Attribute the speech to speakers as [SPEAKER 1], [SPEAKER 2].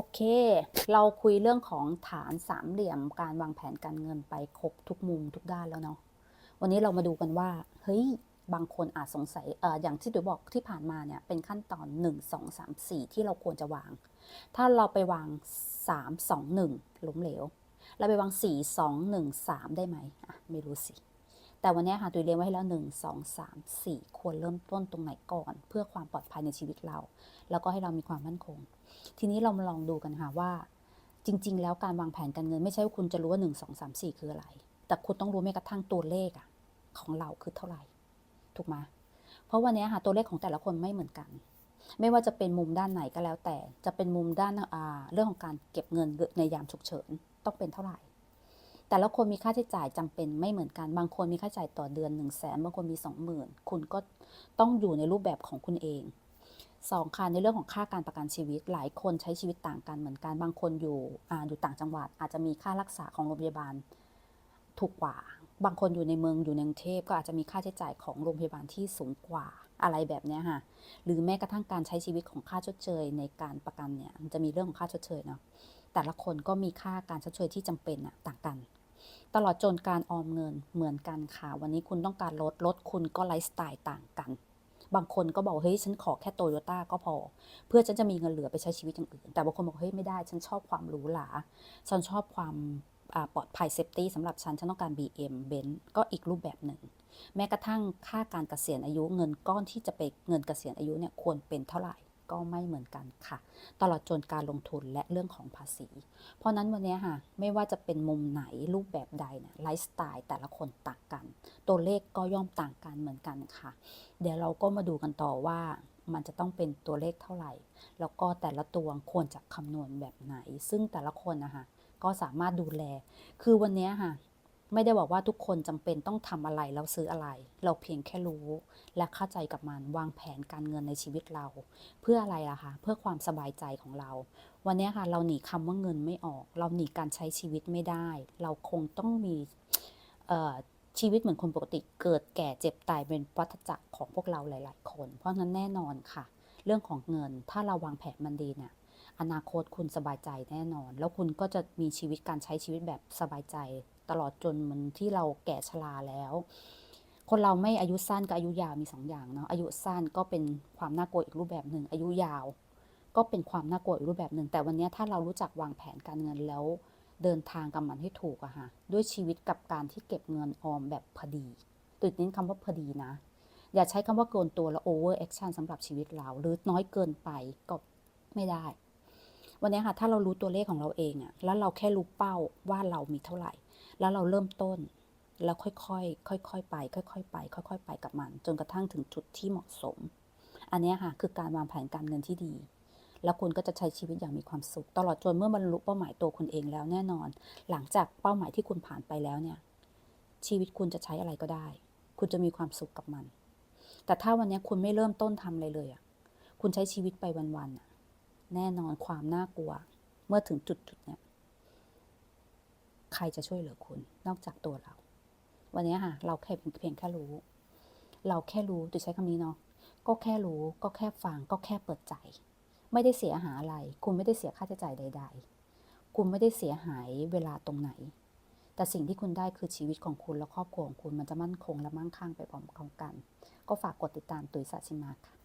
[SPEAKER 1] อเค เราคุยเรื่องของฐานสามเหลี่ยมการวางแผนการเงินไปครบทุกมุมทุกด้านแล้วเนาะ วันนี้เรามาดูกันว่า เฮ้ย บางคนอาจสงสัยเอออย่างที่เดี๋ยวบอกที่ผ่านมาเนี่ยเป็นขั้นตอน 1 2 3 4 ที่เราควรจะวาง ถ้าเราไปวาง 3 2 1ล้มเหลว เราไปวาง 4 2 1 3 ได้ไหมอะไม่รู้สิ แต่วันนี้ค่ะตุยเรียงไว้ให้แล้ว 1 2 3 4 ควรเริ่มต้นตรงไหนก่อน เพื่อความปลอดภัยในชีวิตเรา แล้วก็ให้เรามีความมั่นคง ทีนี้เรามาลองดูกันค่ะว่า จริง ๆ แล้วการวางแผนการเงินไม่ใช่ว่าคุณจะรู้ว่า 1 2 3 4 คืออะไร แต่คุณต้องรู้แม้กระทั่งตัวเลขอะของเราคือเท่าไหร่ ถูกไหมเพราะวันนี้ค่ะตัวเลขของแต่ละคนไม่เหมือนกัน ไม่ว่าจะเป็นมุมด้านไหนก็แล้วแต่ จะเป็นมุมด้านเรื่องของการเก็บเงินในยามฉุกเฉินต้องเป็นเท่าไหร่ แต่ละคนมีค่าใช้จ่ายจำเป็นไม่เหมือนกัน บางคนมีค่าใช้จ่ายต่อเดือน1นึ่งแสนบางคนมี 20,000 คุณก็ต้องอยู่ในรูปแบบของคุณเองสองค่ะในเรื่องของค่าการประกันชีวิต หลายคนใช้ชีวิตต่างกันเหมือนกัน บางคนอยู่อ่าอยู่ต่างจังหวัด อาจจะมีค่ารักษาของโรงพยาบาลถูกกว่า บางคนอยู่ในเมืองอยู่ในกรุงเทพก็อาจจะมีค่าใช้จ่ายของโรงพยาบาลที่สูงกว่าอะไรแบบนี้ค่ะ หรือแม้กระทั่งการใช้ชีวิตของค่าชดเชยในการประกันเนี่ยมันจะมีเรื่องของค่าชดเชยเนาะ แต่ละคนก็มีค่าการชดเชยที่จำเป็นอะต่างกัน ตลอดจนการออมเงินเหมือนกันค่ะ วันนี้คุณต้องการลดลดคุณก็ไลฟ์สไตล์ต่างกัน บางคนก็บอกเฮ้ยฉันขอแค่โตโยต้าก็พอ เพื่อฉันจะมีเงินเหลือไปใช้ชีวิตอย่างอื่น แต่บางคนบอกเฮ้ยไม่ได้ฉันชอบความหรูหราฉันชอบความปลอดภัยเซฟตี้สำหรับฉัน ฉันต้องการ BM เบนซ์ก็อีกรูปแบบหนึ่ง แม้กระทั่งค่าการเกษียณอายุเงินก้อนที่จะไปเงินเกษียณอายุเนี่ยควรเป็นเท่าไหร่ ก็ไม่เหมือนกันค่ะ ตลอดจนการลงทุนและเรื่องของภาษี เพราะนั้นวันนี้ค่ะไม่ว่าจะเป็นมุมไหนรูปแบบใดเนี่ยไลฟ์สไตล์แต่ละคนต่างกัน ตัวเลขก็ย่อมต่างกันเหมือนกันค่ะ เดี๋ยวเราก็มาดูกันต่อว่ามันจะต้องเป็นตัวเลขเท่าไหร่ แล้วก็แต่ละตัวควรจะคำนวณแบบไหน ซึ่งแต่ละคนนะคะก็สามารถดูแล คือวันนี้ค่ะ ไม่ได้บอกว่าทุกคนจำเป็นต้องทำอะไรแล้วซื้ออะไร เราเพียงแค่รู้และเข้าใจกับมันวางแผนการเงินในชีวิตเรา เพื่ออะไรล่ะคะเพื่อความสบายใจของเรา วันนี้ค่ะเราหนีคำว่าเงินไม่ออก เราหนีการใช้ชีวิตไม่ได้ เราคงต้องมีชีวิตเหมือนคนปกติเกิดแก่เจ็บตายเป็นวัฏจักรของพวกเราหลาย ๆ คน เพราะฉะนั้นแน่นอนค่ะ เรื่องของเงินถ้าเราวางแผนมันดีเนี่ยอนาคตคุณสบายใจแน่นอน แล้วคุณก็จะมีชีวิตการใช้ชีวิตแบบสบายใจ ตลอดจนมันที่เราแก่ชราแล้ว คนเราไม่อายุสั้นกับอายุยาวมีสองอย่างเนาะอายุสั้นก็เป็นความน่ากลัวอีกรูปแบบหนึ่งอายุยาว ก็เป็นความน่ากลัวอีกรูปแบบหนึ่งแต่วันนี้ถ้าเรารู้จักวางแผนการเงินแล้ว เดินทางกับมันให้ถูกอะค่ะด้วยชีวิตกับการที่เก็บเงินออมแบบพอดีติดนิ้นคำว่าพอดีนะ อย่าใช้คำว่าเกินตัวแล้ว over action สำหรับชีวิตเรา หรือน้อยเกินไปก็ไม่ได้ วันนี้ค่ะ ถ้าเรารู้ตัวเลขของเราเองอะแล้วเราแค่รู้เป้าว่าเรามีเท่าไหร่ แล้วเราเริ่มต้น แล้วค่อยๆค่อยๆไป ค่อยๆไป ค่อยๆ ไปกับมัน จนกระทั่งถึงจุดที่เหมาะสม อันนี้ค่ะคือการวางแผนการเงินที่ดี แล้วคุณก็จะใช้ชีวิตอย่างมีความสุข ตลอดจนเมื่อบรรลุเป้าหมายตัวคุณเองแล้วแน่นอน หลังจากเป้าหมายที่คุณผ่านไปแล้วเนี่ย ชีวิตคุณจะใช้อะไรก็ได้ คุณจะมีความสุขกับมัน แต่ถ้าวันนี้คุณไม่เริ่มต้นทำอะไรเลยอะคุณใช้ชีวิตไปวันๆแน่นอนความน่ากลัว เมื่อถึงจุดจุดๆเนี้ย ใครจะช่วยเหลือคุณ นอกจากตัวเรา วันนี้ค่ะ เราแค่เพียงแค่รู้ เราแค่รู้จะใช้คำนี้เนาะก็แค่รู้ก็แค่ฟังก็แค่เปิดใจ ไม่ได้เสียหายอะไร คุณไม่ได้เสียค่าใช้จ่ายใด ๆ คุณไม่ได้เสียหายเวลาตรงไหน แต่สิ่งที่คุณได้คือชีวิตของคุณและครอบครัวของคุณมันจะมั่นคงและมั่งคั่งไปพร้อมๆกัน ก็ฝากกดติดตามตุยสัชิมาค่ะ